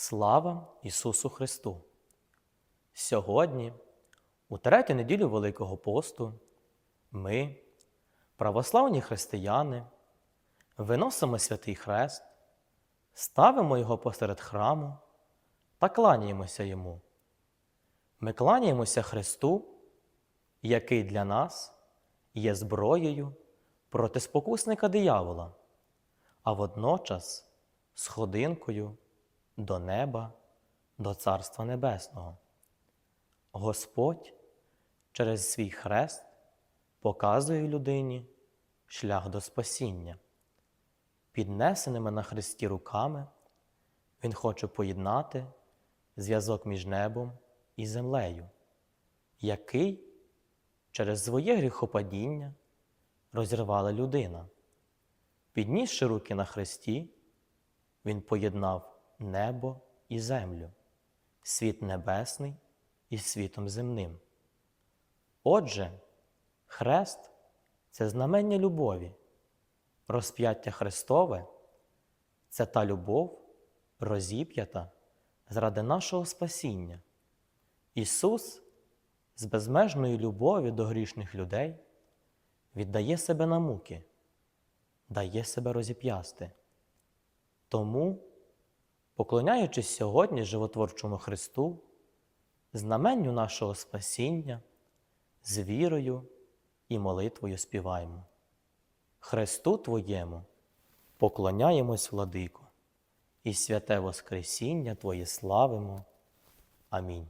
Слава Ісусу Христу! Сьогодні, у третю неділю Великого посту, ми, православні християни, виносимо святий хрест, ставимо його посеред храму та кланяємося йому. Ми кланяємося Христу, який для нас є зброєю проти спокусника диявола, а водночас сходинкою до неба, до Царства Небесного. Господь через свій хрест показує людині шлях до спасіння. Піднесеними на хресті руками Він хоче поєднати зв'язок між небом і землею, який через своє гріхопадіння розірвала людина. Піднісши руки на хресті, він поєднав небо і землю, світ небесний із світом земним. Отже, хрест це знамення любові, розп'яття Христове це та любов, розіп'ята заради нашого спасіння. Ісус з безмежною любов'ю до грішних людей віддає себе на муки, дає себе розіп'ясти. Тому, поклоняючись сьогодні животворчому Христу, знаменню нашого спасіння, з вірою і молитвою співаємо. Христу Твоєму поклоняємось, владико, і святе Воскресіння Твоє славимо. Амінь.